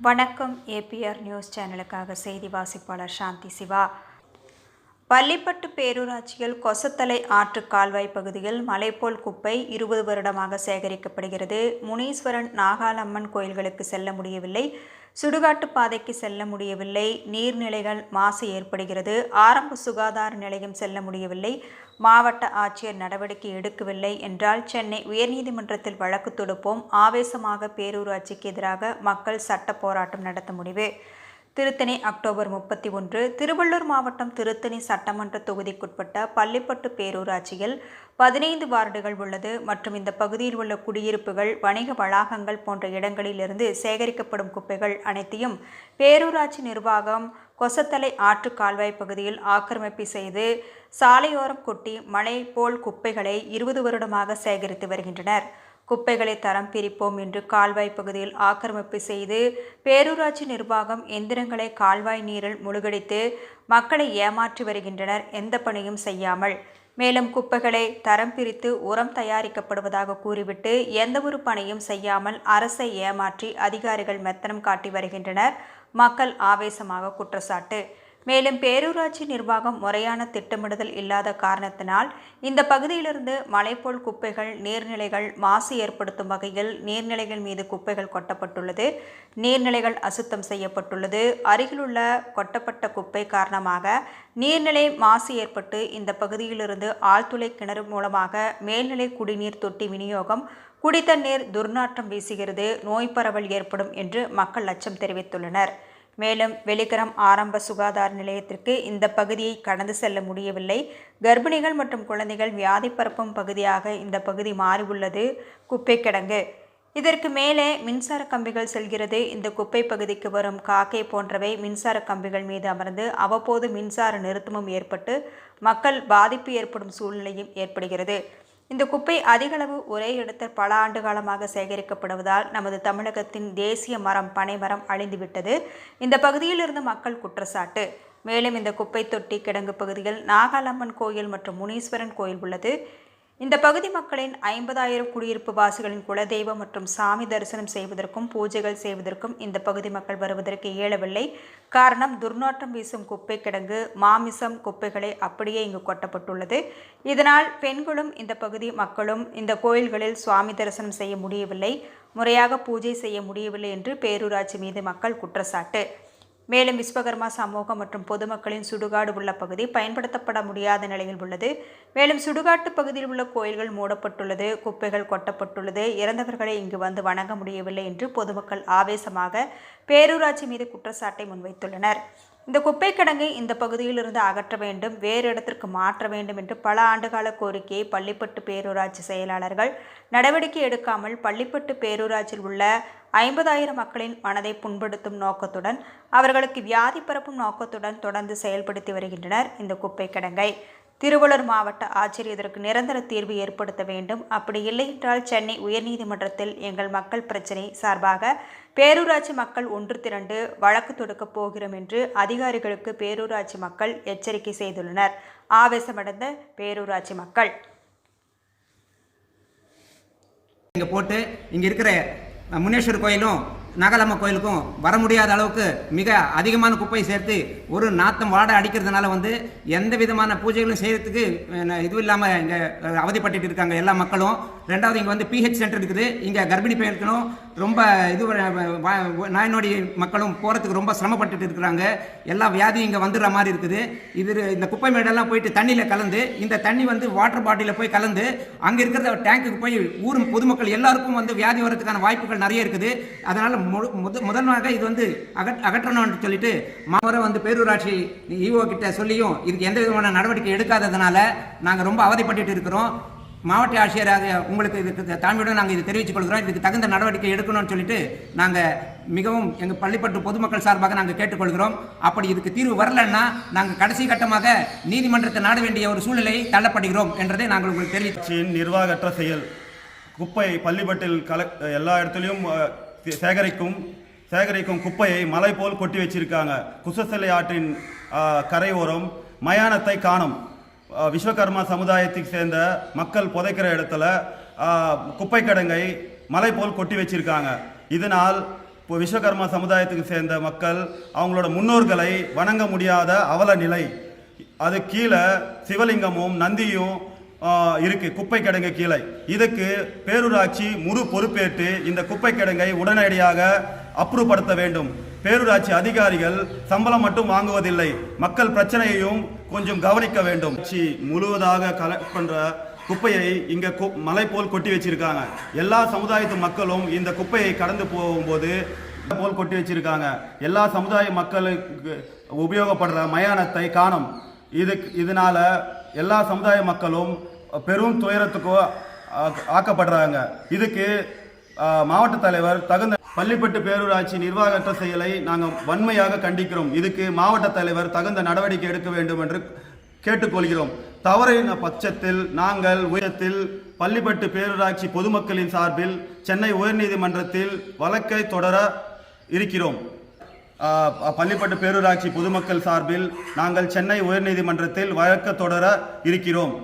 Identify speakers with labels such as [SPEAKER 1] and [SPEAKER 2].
[SPEAKER 1] வணக்கம் APR news சேனலுக்காக செய்தி வாசிப்பாளர் சாந்தி சிவா. பள்ளிப்பட்டு பேரூராட்சியில் கொசத்தலை ஆற்று கால்வாய் பகுதியில் மலைப்போல் குப்பை இருபது வருடமாக சேகரிக்கப்படுகிறது. முனீஸ்வரன் நாகாலம்மன் கோயில்களுக்கு செல்ல முடியவில்லை. சுடுகாட்டு பாதைக்கு செல்ல முடியவில்லை. நீர்நிலைகள் மாசு ஏற்படுகிறது. ஆரம்ப சுகாதார நிலையம் செல்ல முடியவில்லை. மாவட்ட ஆட்சியர் நடவடிக்கை எடுக்கவில்லை என்றால் சென்னை உயர்நீதிமன்றத்தில் வழக்கு தொடுப்போம். ஆவேசமாக பேரூராட்சிக்கு எதிராக மக்கள் சட்ட போராட்டம் நடத்த முடிவு. திருத்தணி அக்டோபர் முப்பத்தி ஒன்று. திருவள்ளூர் மாவட்டம் திருத்தணி சட்டமன்ற தொகுதிக்குட்பட்ட பள்ளிப்பட்டு பேரூராட்சியில் பதினைந்து வார்டுகள் உள்ளது. மற்றும் இந்த பகுதியில் உள்ள குடியிருப்புகள் வணிக வளாகங்கள் போன்ற இடங்களிலிருந்து சேகரிக்கப்படும் குப்பைகள் அனைத்தையும் பேரூராட்சி நிர்வாகம் கொசத்தலை ஆற்று கால்வாய் பகுதியில் ஆக்கிரமிப்பு செய்து சாலையோரம் கொட்டி மலை போல் குப்பைகளை இருபது வருடமாக சேகரித்து வருகின்றனர். குப்பைகளை தரம் பிரிப்போம் என்று கால்வாய் பகுதியில் ஆக்கிரமிப்பு செய்து பேரூராட்சி நிர்வாகம் எந்திரங்களை கால்வாய் நீரில் முழுகடித்து மக்களை ஏமாற்றி வருகின்றனர். எந்த பணியும் செய்யாமல். மேலும் குப்பைகளை தரம் பிரித்து உரம் தயாரிக்கப்படுவதாக கூறிவிட்டு எந்தவொரு பணியும் செய்யாமல் அரசை ஏமாற்றி அதிகாரிகள் மெத்தனம் காட்டி வருகின்றனர். மக்கள் ஆவேசமாக குற்றச்சாட்டு. மேலும் பேரூராட்சி நிர்வாகம் முறையான திட்டமிடுதல் இல்லாத காரணத்தினால் இந்த பகுதியிலிருந்து மலைப்போல் குப்பைகள் நீர்நிலைகள் மாசு ஏற்படுத்தும் வகையில் நீர்நிலைகள் மீது குப்பைகள் கொட்டப்பட்டுள்ளது. நீர்நிலைகள் அசுத்தம் செய்யப்பட்டுள்ளது. அருகிலுள்ள கொட்டப்பட்ட குப்பை காரணமாக நீர்நிலை மாசு ஏற்பட்டு இந்த பகுதியிலிருந்து ஆழ்துளை கிணறு மூலமாக மேல்நிலை குடிநீர் தொட்டி விநியோகம் குடித்தண்ணீர் துர்நாற்றம் வீசுகிறது நோய் பரவல் ஏற்படும் என்று மக்கள் அச்சம் தெரிவித்துள்ளனர். மேலும் வெளிக்கரம் ஆரம்ப சுகாதார நிலையத்திற்கு இந்த பகுதியை கடந்து செல்ல முடியவில்லை. கர்ப்பிணிகள் மற்றும் குழந்தைகள் வியாதி பரப்பும் பகுதியாக இந்த பகுதி மாறியுள்ளது. குப்பை கிடங்கு. இதற்கு மேலே மின்சார கம்பிகள் செல்கிறது. இந்த குப்பை பகுதிக்கு வரும் காக்கை போன்றவை மின்சார கம்பிகள் மீது அமர்ந்து அவ்வப்போது மின்சார நிறுத்தமும் ஏற்பட்டு மக்கள் பாதிப்பு ஏற்படும் சூழ்நிலையும் ஏற்படுகிறது. இந்த குப்பை அதிகளவு ஒரே இடத்தில் பல ஆண்டு காலமாக சேகரிக்கப்படுவதால் நமது தமிழகத்தின் தேசிய மரம் பனைமரம் அழிந்துவிட்டது. இந்த பகுதியில் இருந்து மக்கள் குற்றச்சாட்டு. மேலும் இந்த குப்பை தொட்டி கிடங்கு பகுதியில் நாகாலம்மன் கோயில் மற்றும் முனீஸ்வரன் கோயில் உள்ளது. இந்த பகுதி மக்களின் ஐம்பதாயிரம் குடியிருப்பு வாசிகளின் குலதெய்வம் மற்றும் சாமி தரிசனம் செய்வதற்கும் பூஜைகள் செய்வதற்கும் இந்த பகுதி மக்கள் வருவதற்கு இயலவில்லை. காரணம் துர்நாற்றம் வீசும் குப்பை கிடங்கு மாமிசம் குப்பைகளை அப்படியே இங்கு கொட்டப்பட்டுள்ளது. இதனால் பெண்களும் இந்த பகுதி மக்களும் இந்த கோயில்களில் சுவாமி தரிசனம் செய்ய முடியவில்லை. முறையாக பூஜை செய்ய முடியவில்லை என்று பேரூராட்சி மீது மக்கள் குற்றச்சாட்டு. மேலும் விஸ்வகர்மா சமூகம் மற்றும் பொதுமக்களின் சுடுகாடு உள்ள பகுதி பயன்படுத்தப்பட முடியாத நிலையில் உள்ளது. மேலும் சுடுகாட்டு பகுதியில் உள்ள கோயில்கள் மூடப்பட்டுள்ளது குப்பைகள் கொட்டப்பட்டுள்ளது. இறந்தவர்களை இங்கு வந்து வணங்க முடியவில்லை என்று பொதுமக்கள் ஆவேசமாக பேரூராட்சி மீது குற்றச்சாட்டை முன்வைத்துள்ளனர். இந்த குப்பை கிடங்கை இந்த பகுதியில் இருந்து அகற்ற வேண்டும் வேறு இடத்திற்கு மாற்ற வேண்டும் என்று பல ஆண்டுகால கோரிக்கையை பள்ளிப்பட்டு பேரூராட்சி செயலாளர்கள் நடவடிக்கை எடுக்காமல் பள்ளிப்பட்டு பேரூராட்சியில் உள்ள ஐம்பதாயிரம் மக்களின் மனதை புண்படுத்தும் நோக்கத்துடன் அவர்களுக்கு வியாதி பரப்பும் நோக்கத்துடன் தொடர்ந்து செயல்படுத்தி வருகின்றனர் இந்த குப்பை கிடங்கை திருவள்ளூர் மாவட்ட ஆட்சியர் இதற்கு நிரந்தர தீர்வு ஏற்படுத்த வேண்டும். அப்படி இல்லை என்றால் சென்னை உயர்நீதிமன்றத்தில் எங்கள் மக்கள் பிரச்சினை சார்பாக பேரூராட்சி மக்கள் ஒன்று திரண்டு வழக்கு தொடுக்கப் போகிறோம் என்று அதிகாரிகளுக்கு பேரூராட்சி மக்கள் எச்சரிக்கை செய்துள்ளனர். ஆவேசமடைந்த பேரூராட்சி மக்கள்.
[SPEAKER 2] இங்கே போட்டு இங்கே இருக்கிற முனேஸ்வர் கோயிலும் நகலம்ம கோயிலுக்கும் வர முடியாத அளவுக்கு மிக அதிகமான குப்பையை சேர்த்து ஒரு நாத்தம் வாடை அடிக்கிறதுனால வந்து எந்த விதமான பூஜைகளும் செய்யறதுக்கு இதுவும் இல்லாமல் இங்கே அவதிப்பட்டு இருக்காங்க எல்லா மக்களும். ரெண்டாவது இங்கே வந்து பிஹெச் சென்டர் இருக்குது. இங்கே கர்ப்பிணி பெண்களும் ரொம்ப இது நாய் நோடி மக்களும் போகிறதுக்கு ரொம்ப சிரமப்பட்டுட்டு இருக்கிறாங்க. எல்லா வியாதியும் இங்கே வந்துடுற மாதிரி இருக்குது. இது இந்த குப்பை மேடெல்லாம் போயிட்டு தண்ணியில் கலந்து இந்த தண்ணி வந்து வாட்டர் பாட்டிலில் போய் கலந்து அங்கே இருக்கிற டேங்குக்கு போய் ஊர் பொதுமக்கள் எல்லாருக்கும் வந்து வியாதி வரதுக்கான வாய்ப்புகள் நிறைய இருக்குது. அதனால் முழு முதன்மையாக இது வந்து அகற் அகற்றணும்னு சொல்லிட்டு மாவரம் வந்து பேரூராட்சி ஈஓ கிட்ட சொல்லியும் இதுக்கு எந்த விதமான நடவடிக்கை எடுக்காததுனால நாங்கள் ரொம்ப அவதிப்பட்டு இருக்கிறோம். மாவட்ட ஆட்சியராக உங்களுக்கு இதுக்கு தாழ்மையுடன் நாங்கள் இது தெரிவித்துக் கொள்கிறோம். இதுக்கு தகுந்த நடவடிக்கை எடுக்கணும்னு சொல்லிட்டு நாங்கள் மிகவும் எங்கள் பள்ளிப்பட்டு பொதுமக்கள் சார்பாக நாங்கள் கேட்டுக்கொள்கிறோம். அப்படி இதுக்கு தீர்வு வரலன்னா நாங்கள் கடைசி கட்டமாக நீதிமன்றத்தை நாட வேண்டிய ஒரு சூழ்நிலையை தள்ளப்படுகிறோம் என்றதை நாங்கள் உங்களுக்கு தெரிவித்து
[SPEAKER 3] நிர்வாகற்ற செயல். குப்பை பள்ளிப்பட்டில் கல எல்லா இடத்துலையும் சேகரிக்கும் சேகரிக்கும் குப்பையை மலை போல் கொட்டி வச்சிருக்காங்க. குசசிலை ஆற்றின் கரையோரம் மயானத்தை காணும். விஸ்வகர்மா சமுதாயத்துக்கு சேர்ந்த மக்கள் புதைக்கிற இடத்துல குப்பை கடங்கை மலை போல் கொட்டி வச்சிருக்காங்க. இதனால் இப்போ விஸ்வகர்மா சமுதாயத்துக்கு சேர்ந்த மக்கள் அவங்களோட முன்னோர்களை வணங்க முடியாத அவல நிலை. அது கீழே சிவலிங்கமும் நந்தியும் இருக்கு குப்பை கிடங்கு கீழே. இதுக்கு பேரூராட்சி முழு பொறுப்பேற்று இந்த குப்பை கிடங்கை உடனடியாக அப்புறப்படுத்த வேண்டும். பேரூராட்சி அதிகாரிகள் சம்பளம் மட்டும் வாங்குவதில்லை. மக்கள் பிரச்சனையையும் கொஞ்சம் கவனிக்க வேண்டும். முழுவதாக கலெக்ட் பண்ற குப்பையை இங்க மலை போல் கொட்டி வச்சிருக்காங்க. எல்லா சமுதாயத்து மக்களும் இந்த குப்பையை கடந்து போகும்போது போல் கொட்டி வச்சிருக்காங்க. எல்லா சமுதாய மக்களுக்கு உபயோகப்படுற மயானத்தை காணும். இதுக்கு இதனால எல்லா சமுதாய மக்களும் பெரும் துயரத்துக்கோ ஆ- ஆக்கப்படுறாங்க. இதுக்கு மாவட்ட தலைவர் தகுந்த பள்ளிப்பட்டு பேரூராட்சி நிர்வாகற்ற செயலை நாங்கள் வன்மையாக கண்டிக்கிறோம். இதுக்கு மாவட்ட தலைவர் தகுந்த நடவடிக்கை எடுக்க வேண்டும் என்று கேட்டுக்கொள்கிறோம். தவறின பட்சத்தில் நாங்கள் உயரத்தில் பள்ளிப்பட்டு பேரூராட்சி பொதுமக்களின் சார்பில் சென்னை உயர்நீதிமன்றத்தில் வழக்கை தொடர இருக்கிறோம். பள்ளிப்பட்டு பேரூராட்சி பொதுமக்கள் சார்பில் நாங்கள் சென்னை உயர்நீதிமன்றத்தில் வழக்கு தொடர இருக்கிறோம்.